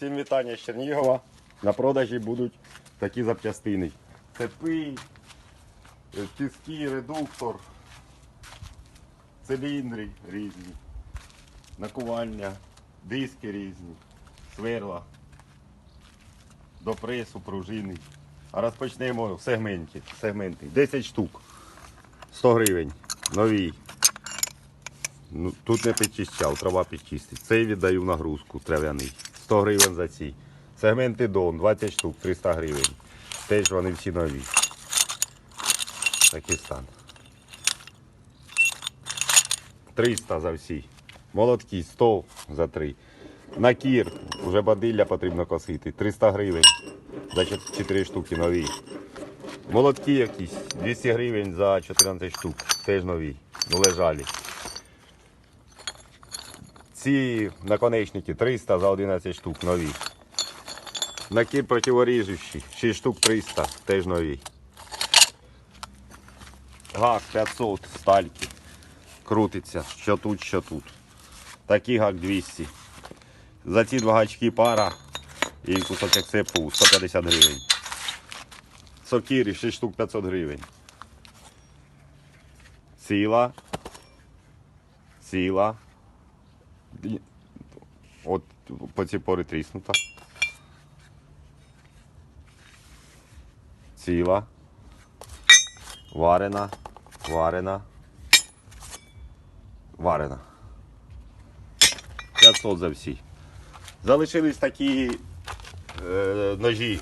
Всім вітання з Чернігова. На продажі будуть такі запчастини. Цепи, е, тиски, редуктор, циліндри різні, накування, диски різні, сверла, до пресу, пружини. А розпочнемо в сегменті. Сегменти. 10 штук. 100 гривень. Нові. Ну, тут не підчищав, трава підчистить. Цей віддаю в нагрузку трав'яний. 100 гривень за ці. Сегменти Дон, 20 штук, 300 гривень. Теж вони всі нові. Такий стан. 300 за всі. Молотки 100 за 3. Накір, вже бадилля потрібно косити. 300 гривень за 4 штуки нові. Молотки якісь 200 гривень за 14 штук. Теж нові. Ну лежалі. Ці наконечники 300 за 11 штук нові. Накид противоріжущий 6 штук 300, теж нові. Гак 500 стальки. Крутиться, що тут, що тут. Такий гак 200. За ці два гачки пара і кусочок цепу 150 гривень. Сокири 6 штук 500 гривень. Ціла. Ціла. От по цій порі тріснута. Ціла. Варена. Варена. Варена. 500 за всі. Залишились такі е, ножі.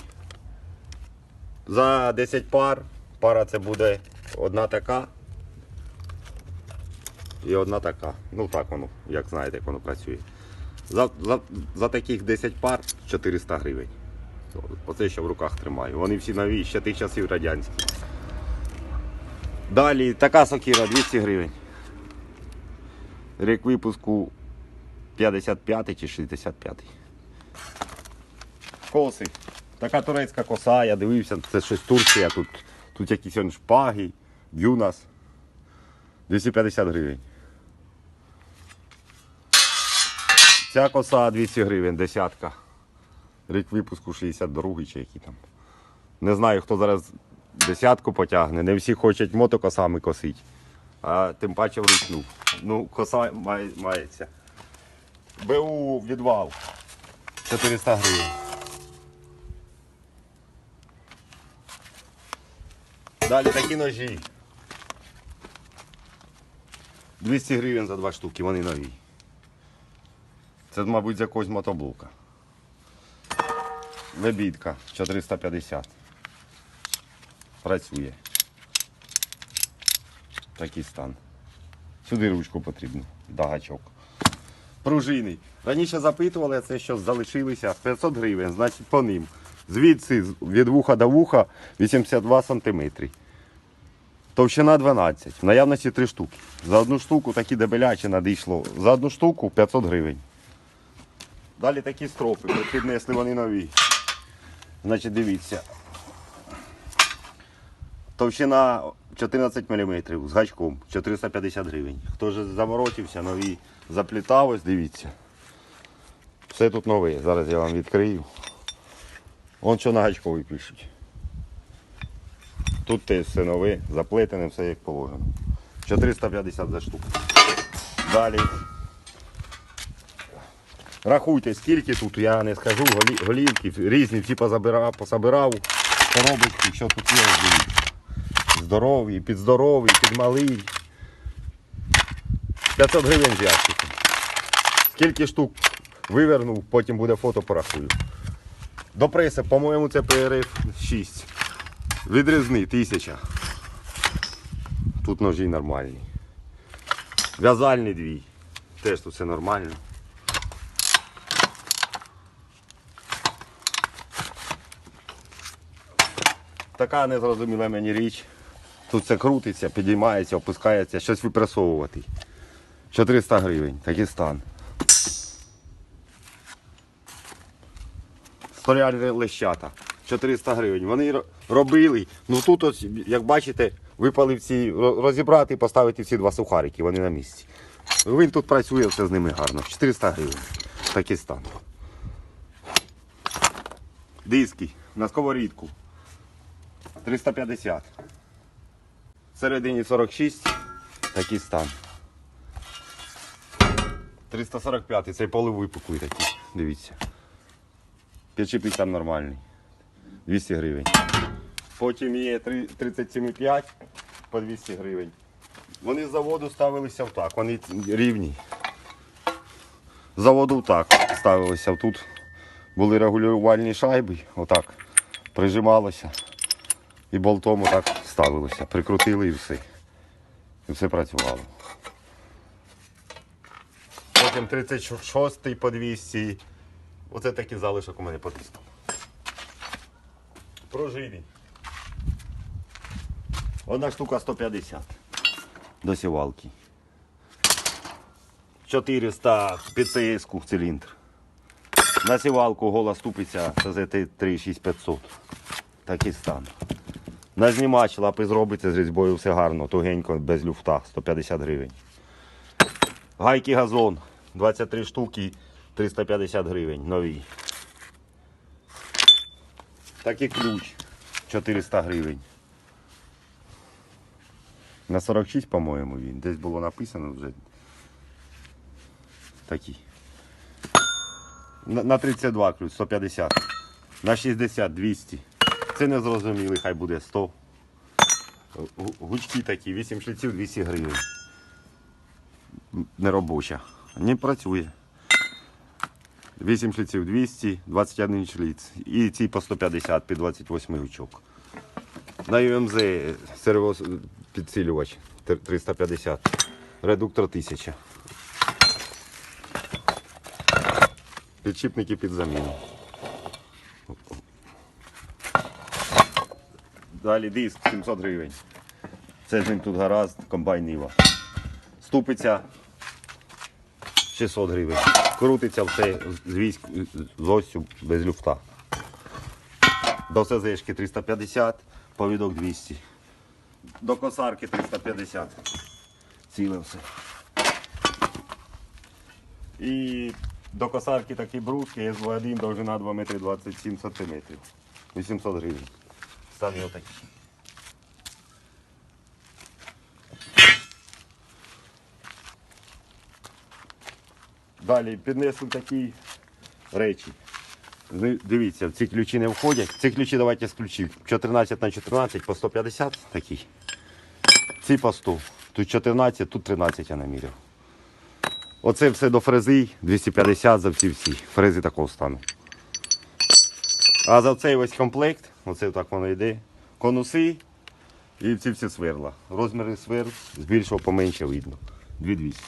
За 10 пар. Пара це буде одна така. І одна така. Ну так воно, як знаєте, як воно працює. За, за, за таких 10 пар 400 гривень. Оце що в руках тримаю. Вони всі нові, ще тих часів радянські. Далі така сокира 200 гривень. Рік випуску 55 чи 65. Коси. Така турецька коса, я дивився, це щось Турція, тут, тут якісь шпаги, б'юнас. 250 гривень. Ця коса 200 гривень, десятка. Рік випуску 62 чи які там. Не знаю, хто зараз десятку потягне. Не всі хочуть мотокосами косити. А тим паче вручну. Ну, коса має, мається. БУ відвал 400 гривень. Далі такі ножі. 200 гривень за два штуки, вони нові. Це, мабуть, з якогось мотоблока. Лебідка 450. Працює. Такий стан. Сюди ручку потрібно, дагачок. Пружини. Раніше запитували, це що залишилися 500 гривень, значить по ним. Звідси від вуха до вуха 82 сантиметри. Товщина 12. В наявності 3 штуки. За одну штуку такі дебелячі надійшло. За одну штуку 500 гривень. Далі такі стропи, піднесли вони нові. Значить, дивіться. Товщина 14 мм з гачком 450 гривень. Хто ж заморочився, нові заплітав, ось дивіться. Все тут нове. Зараз я вам відкрию. Вон що на гачковий пишуть. Тут теж все нове, заплетене, все як положено. 450 за штуку. Далі. Рахуйте, скільки тут, я не скажу, голівки різні, всі позабирав, пособирав. Коробочки, що тут є. Здоровий, підздоровий, підмалий. 500 гривень з. Скільки штук вивернув, потім буде фото порахую. До преси, по-моєму, це ПРФ 6. Відрізний, тисяча. Тут ножі нормальні. В'язальні дві. Теж тут все нормально. Така незрозуміла мені річ. Тут все крутиться, підіймається, опускається, щось випресовувати. 400 гривень, такий стан. Столярні лещата. 400 гривень. Вони робили. Ну тут, ось, як бачите, випали всі, розібрати і поставити всі два сухарики, вони на місці. Він тут працює, все з ними гарно. 400 гривень. Такий стан. Диски на сковорідку. 350. Всередині 46. Такий стан. 345. Цей полувипуклий такий. Дивіться. Підшипник там нормальний. 200 гривень. Потім є 37,5 по 200 гривень. Вони з заводу ставилися отак, вони рівні. З заводу так ставилися. Тут були регулювальні шайби, отак прижималося. І болтом отак ставилося. Прикрутили і все. І все працювало. Потім 36 по 200. Оце такий залишок у мене по дискам. Пружини. Одна штука 150 до сівалки. 400 ПЦС-ку циліндр. На сівалку гола ступиця ТЗТ 36500. Такий стан. На знімач лапи зробиться з різьбою все гарно, тугенько, без люфта, 150 гривень. Гайки газон 23 штуки, 350 гривень, нові. Такий ключ 400 гривень. На 46, по-моєму, він. Десь було написано вже. Такий. На 32 ключ, 150. На 60, 200. Це не зрозуміли, хай буде 100. Гучки такі, 8 шліців, 200 гривень. Неробоча. Не працює. 8 шліців 200, 21 шліц. І ці по 150 під 28 гучок. На ЮМЗ сервопідсилювач 350. Редуктор 1000. Підшипники під заміну. Далі диск 700 гривень. Це з ним тут гаразд, комбайн Ніва. Ступиця 600 гривень. Крутиться все з військ з осью без люфта. До СЗшки 350, повідок 200. До косарки 350. Ціле все. І до косарки такі бруски СВ1 довжина 2 метри 27 сантиметрів. 800 гривень. Самі отакі. Далі піднесли такі речі. Дивіться, ці ключі не входять. Ці ключі давайте з ключів. 14 на 14 по 150 такі. Ці по 100. Тут 14, тут 13 я наміряв. Оце все до фрези 250 за всі всі. Фрези такого стану. А за цей ось комплект, оце так воно йде. Конуси і ці всі сверла. Розміри сверл збільшував поменше видно. 2200.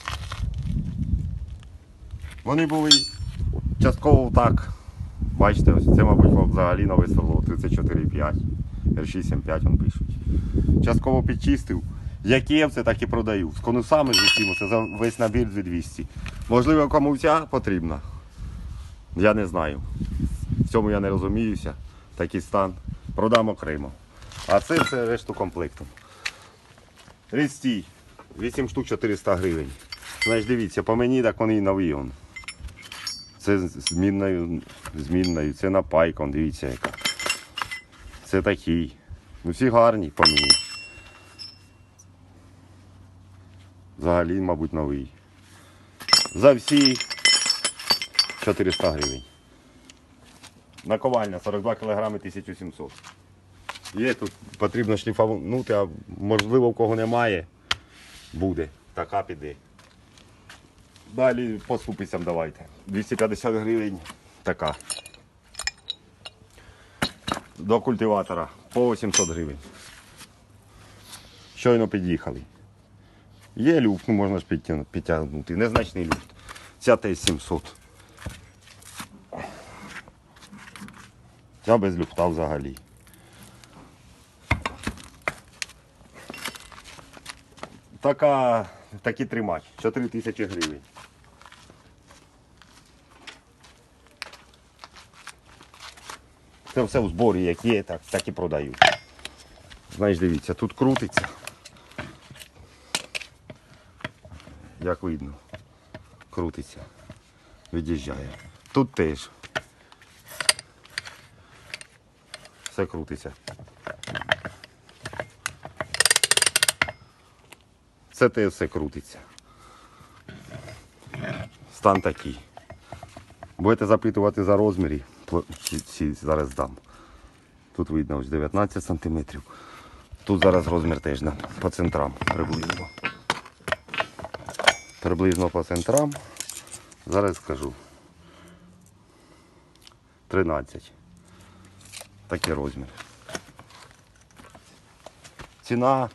Вони були частково так. Бачите, це, мабуть, взагалі нове село 34,5. R675 он пишуть. Частково підчистив. Як є, це так і продаю. З конусами з це за весь набір 2200. Можливо, кому ця потрібна. Я не знаю. В цьому я не розуміюся. Такий стан. Продам окремо. А це все решту комплекту. Різці. 8 штук 400 гривень. Значить, дивіться, по мені так вони нові. Он. Це змінною, змінною, це на пайкон, дивіться яка. Це такий. Ну всі гарні по мені. Взагалі, мабуть, новий. За всі 400 гривень наковальня 42 кг 1700. Є тут потрібно шліфанути, а можливо в кого немає, буде. Така піде. Далі по супицям давайте. 250 гривень така. До культиватора по 800 гривень. Щойно під'їхали. Є люфт, ну, можна ж підтягнути. Незначний люфт. Ця Т700. Ця без люфта взагалі. Така, такий тримач, 4 тисячі гривень. Це все в зборі, як є, так, так і продаю. Знаєш, дивіться, тут крутиться. Як видно, крутиться, від'їжджає. Тут теж. Все крутиться. Це те все крутиться. Стан такий. Будете запитувати за розмірі, ці, зараз дам. Тут видно ось 19 см. Тут зараз розмір теж по центрам приблизно. Приблизно по центрам. Зараз скажу. 13. Такий розмір. Ціна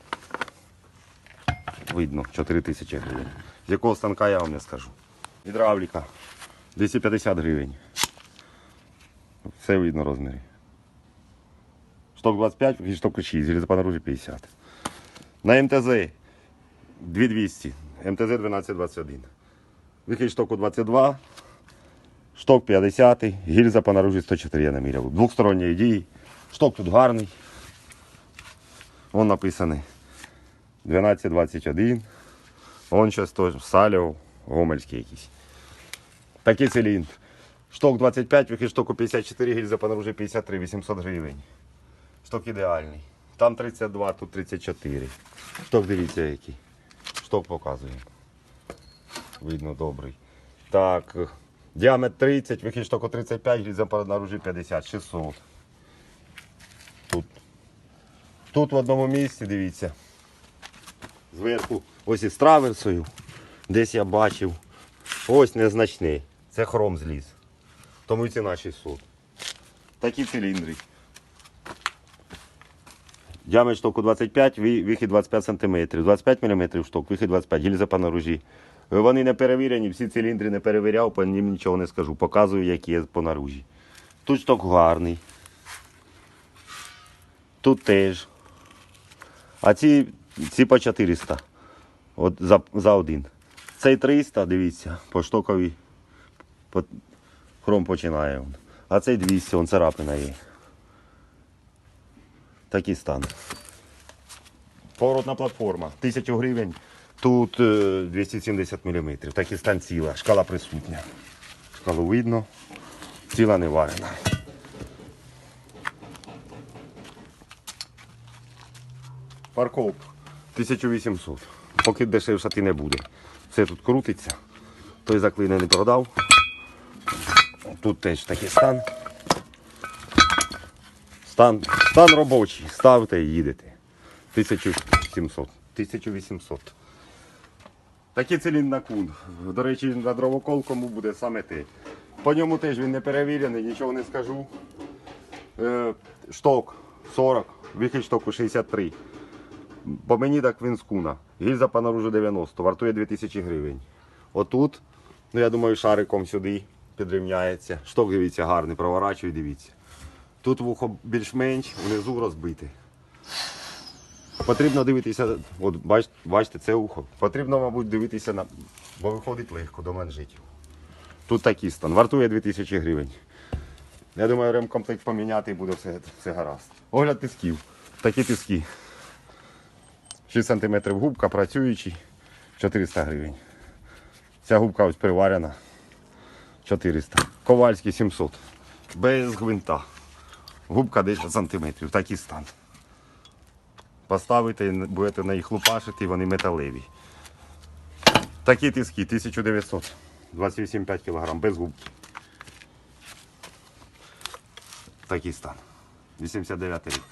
видно 4 тисячі гривень. З якого станка я вам не скажу. Гідравліка 250 гривень. Все видно розміри. Шток 25 і шток 6, залізопа 50. На МТЗ 2200, МТЗ 1221. Вихід штоку 22, шток 50, гільза по наружі 104 я наміряв. Двохсторонньої дії. Шток тут гарний. Вон написаний 1221. Вон щось теж Саліо, Гомельський якийсь. Такий циліндр. Шток 25, вихід штоку 54, гільза по наружі 53, 800 гривень. Шток ідеальний. Там 32, тут 34. Шток дивіться який. Шток показує. Видно добрий. Так, діаметр 30, вихід штоку 35, гільза по наружі 50, 600. Тут. Тут в одному місці, дивіться. Зверху ось із траверсою. Десь я бачив. Ось незначний. Це хром зліз. Тому і ціна 600. Такі циліндри. Діаметр штоку 25, вихід 25 см. 25 мм шток, вихід 25, гільза по наружі. Вони не перевірені, всі циліндри не перевіряв, по ним нічого не скажу. Показую, які є по наружі. Тут шток гарний. Тут теж. А ці, ці по 400. От за, за один. Цей 300, дивіться, по штокові. По, хром починає. А цей 200, он царапина є. Такий стан. Поворотна платформа. 1000 гривень. Тут е, 270 мм. Такий стан ціла. Шкала присутня. Шкалу видно. Ціла не варена. Парковка 1800. Поки дешевше ти не буде. Все тут крутиться. Той заклини не продав. Тут теж такий стан. Стан, стан робочий. Ставте і їдете. 1700. 1800. Такий кун. До речі, на дровокол кому буде саме те. По ньому теж він не перевірений, нічого не скажу. Е, шток 40, вихід штоку 63. По мені так він з куна. Гільза по наружу 90, вартує 2000 гривень. Отут, ну я думаю, шариком сюди підрівняється. Шток дивіться гарний, проворачує, дивіться. Тут вухо більш-менш, внизу розбите. Потрібно дивитися, от бач- бачите, це ухо. Потрібно, мабуть, дивитися на. Бо виходить легко до манжетів. Тут такий стан. Вартує 2000 гривень. Я думаю, ремкомплект поміняти і буде все, все гаразд. Огляд тисків. Такі тиски. 6 см губка працюючий, 400 гривень. Ця губка ось приварена. 400. Ковальський 700. Без гвинта. Губка 10 см. Такий стан. Поставите, будете на їх лупашити, вони металеві. Такі тиски 1900. 28,5 кг без губки. Такий стан. 89 рік.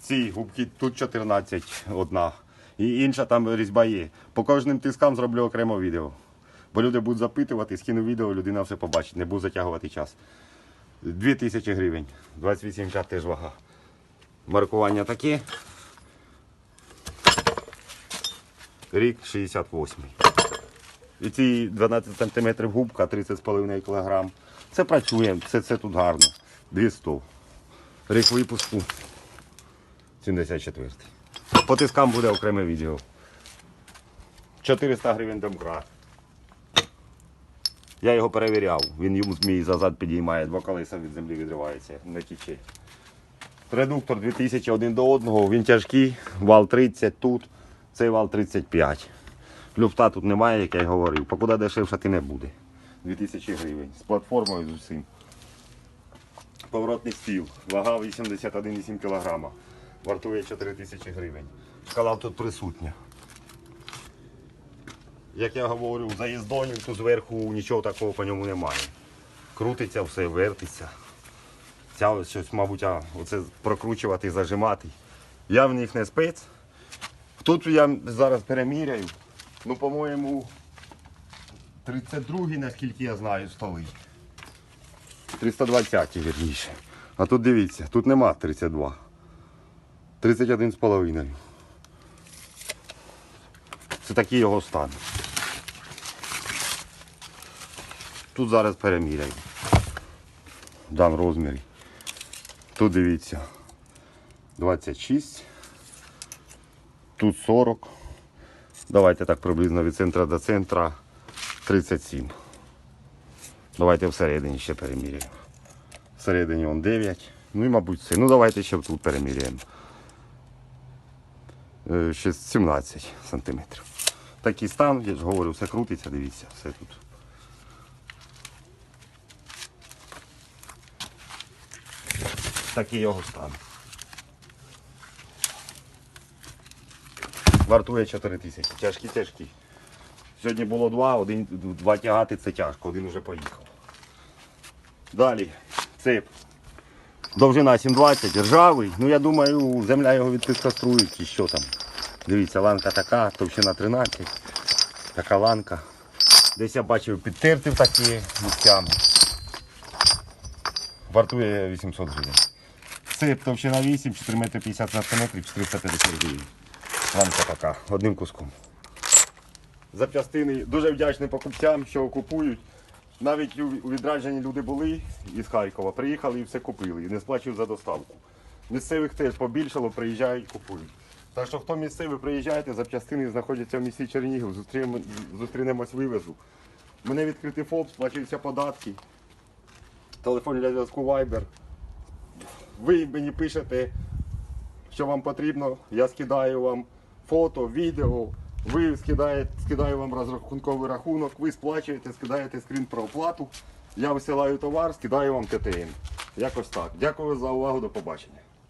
Ці губки тут 14 одна. І інша там різьба є. По кожним тискам зроблю окремо відео. Бо люди будуть запитувати, скину відео, людина все побачить, не буду затягувати час. 2000 гривень. 28,5 теж вага. Маркування таке. Рік 68. І ці 12 см губка 30,5 кг. Це працює, все це тут гарно. 200. Рік випуску 74. По тискам буде окреме відео. 400 гривень домкрат. Я його перевіряв. Він йому змій зазад підіймає, два колеса від землі відривається, не тіче. Редуктор 2001 до одного, він тяжкий, вал 30 тут, цей вал 35. Люфта тут немає, як я й говорив. Покуди дешевше ти не буде. 2000 гривень. З платформою з усім. Поворотний стіл, вага 81,7 кг. Вартує 4 тисячі гривень. Шкала тут присутня. Як я говорю, заїздонів тут зверху нічого такого по ньому немає. Крутиться все, вертиться. Ця ось щось, мабуть, оце прокручувати, зажимати. Я в них не спец. Тут я зараз переміряю. Ну, по-моєму, 32-й, наскільки я знаю, столи. 320 вірніше. А тут дивіться, тут нема 32. 31 з половиною. Це такий його стан. Тут зараз переміряю. Дам розмірі. Тут дивіться 26. Тут 40. Давайте так приблизно від центра до центра 37. Давайте всередині ще переміряємо. Всередині он 9. Ну і мабуть все. Ну давайте ще тут переміряємо. Е, Ще 17 сантиметрів. Такий стан, я ж говорю, все крутиться, дивіться, все тут. Такий його стан. Вартує 4 тисячі. Тяжкі, тяжкі. Сьогодні було два, один, два тягати це тяжко, один вже поїхав. Далі, цеп. Довжина 7,20, ржавий. Ну я думаю, земля його відпискаструє чи що там. Дивіться, ланка така, товщина 13. Така ланка. Десь я бачив підтерти в такі місцями. Вартує 800 гривень. Цеп товщина 8, 4 метри 50 см, 450 гривень. Ланка така, одним куском. Запчастини дуже вдячний покупцям, що купують. Навіть у у люди були із Харкова, приїхали і все купили, і не сплачують за доставку. Місцевих теж побільшало, приїжджають, купують. Так що хто місцевий, приїжджайте, запчастини знаходяться в місті Чернігів, зустрінемо- зустрінемось вивезу. Мене відкритий ФОП, сплачуються податки. Телефон для зв'язку Viber. Ви мені пишете, що вам потрібно, я скидаю вам фото, відео. Ви скидаєте, скидаю вам розрахунковий рахунок, ви сплачуєте, скидаєте скрін про оплату. Я висилаю товар, скидаю вам КТН. Якось так. Дякую за увагу, до побачення.